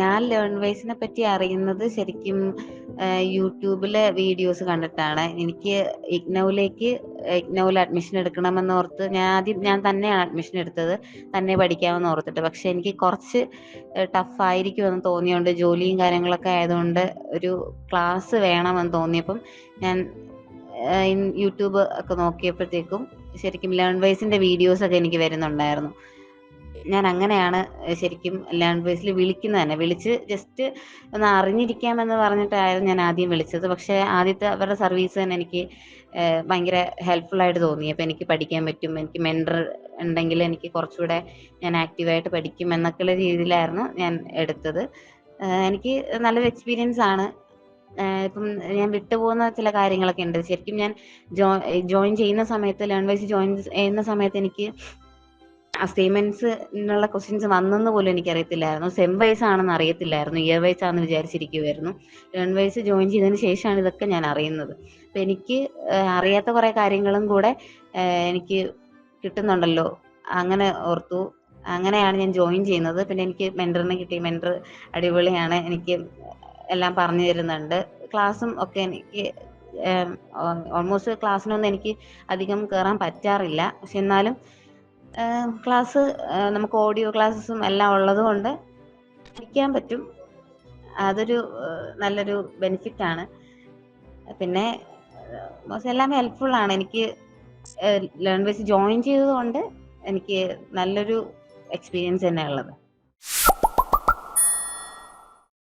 ഞാൻ ലേൺ വൈസിനെ പറ്റി അറിയുന്നത് ശരിക്കും യൂട്യൂബിലെ വീഡിയോസ് കണ്ടിട്ടാണ്. എനിക്ക് ഇഗ്നൗലേക്ക് ഇഗ്നൗവിൽ അഡ്മിഷൻ എടുക്കണമെന്ന് ഓർത്ത് ഞാൻ ആദ്യം ഞാൻ തന്നെയാണ് അഡ്മിഷൻ എടുത്തത്. തന്നെ പഠിക്കാമെന്ന് ഓർത്തിട്ട്. പക്ഷെ എനിക്ക് കുറച്ച് ടഫ് ആയിരിക്കും എന്ന് തോന്നിയോണ്ട് ജോലിയും കാര്യങ്ങളൊക്കെ ആയതുകൊണ്ട് ഒരു ക്ലാസ് വേണമെന്ന് തോന്നിയപ്പം ഞാൻ യൂട്യൂബ് ഒക്കെ നോക്കിയപ്പോഴത്തേക്കും ശരിക്കും ലേൺ വൈസിന്റെ വീഡിയോസ് ഒക്കെ എനിക്ക് വരുന്നുണ്ടായിരുന്നു. ഞാൻ അങ്ങനെയാണ് ശരിക്കും ലേൺ വൈസിൽ വിളിക്കുന്നത് തന്നെ. വിളിച്ച് ജസ്റ്റ് ഒന്ന് അറിഞ്ഞിരിക്കാമെന്ന് പറഞ്ഞിട്ടായിരുന്നു ഞാൻ ആദ്യം വിളിച്ചത്. പക്ഷേ ആദ്യത്തെ അവരുടെ സർവീസ് തന്നെ എനിക്ക് ഭയങ്കര ഹെൽപ്ഫുൾ ആയിട്ട് തോന്നി. അപ്പം എനിക്ക് പഠിക്കാൻ പറ്റും എനിക്ക് മെന്റർ ഉണ്ടെങ്കിൽ എനിക്ക് കുറച്ചുകൂടെ ഞാൻ ആക്റ്റീവായിട്ട് പഠിക്കും എന്നൊക്കെയുള്ള രീതിയിലായിരുന്നു ഞാൻ എടുത്തത്. എനിക്ക് നല്ലൊരു എക്സ്പീരിയൻസ് ആണ്. ഇപ്പം ഞാൻ വിട്ടുപോകുന്ന ചില കാര്യങ്ങളൊക്കെ ഉണ്ട്. ശരിക്കും ഞാൻ ജോയിൻ ചെയ്യുന്ന സമയത്ത് ലേൺ വൈസ് ജോയിൻ ചെയ്യുന്ന സമയത്ത് എനിക്ക് അസൈൻമെന്റ്സിനുള്ള ക്വസ്റ്റ്യൻസ് വന്നെന്ന് പോലും എനിക്ക് എനിക്കറിയത്തില്ലായിരുന്നു. സെം വൈസ് ആണെന്ന് അറിയത്തില്ലായിരുന്നു. ഇയർ വൈസ് ആണെന്ന് വിചാരിച്ചിരിക്കുമായിരുന്നു ടേൺ വൈസ് ജോയിൻ ചെയ്തതിന് ശേഷമാണ് ഇതൊക്കെ ഞാൻ അറിയുന്നത്. അപ്പം എനിക്ക് അറിയാത്ത കുറേ കാര്യങ്ങളും കൂടെ എനിക്ക് കിട്ടുന്നുണ്ടല്ലോ. അങ്ങനെ ഓർത്തു. അങ്ങനെയാണ് ഞാൻ ജോയിൻ ചെയ്യുന്നത്. പിന്നെ എനിക്ക് മെന്ററിനെ കിട്ടി. മെന്റർ അടിപൊളിയാണ്. എനിക്ക് എല്ലാം പറഞ്ഞു തരുന്നുണ്ട്. ക്ലാസ്സും ഒക്കെ എനിക്ക് ഓൾമോസ്റ്റ് ക്ലാസ്സിനൊന്നും എനിക്ക് അധികം കയറാൻ പറ്റാറില്ല. പക്ഷെ എന്നാലും ക്ലാസ് നമുക്ക് ഓഡിയോ ക്ലാസ്സും എല്ലാം ഉള്ളത് കൊണ്ട് പഠിക്കാൻ പറ്റും. അതൊരു നല്ലൊരു ബെനിഫിറ്റ് ആണ് പിന്നെ എല്ലാം ഹെൽപ്ഫുൾ ആണ്. എനിക്ക് ലേൺ ബേസ് ജോയിൻ ചെയ്തതുകൊണ്ട് എനിക്ക് നല്ലൊരു എക്സ്പീരിയൻസ് തന്നെയാണ് ഉള്ളത്.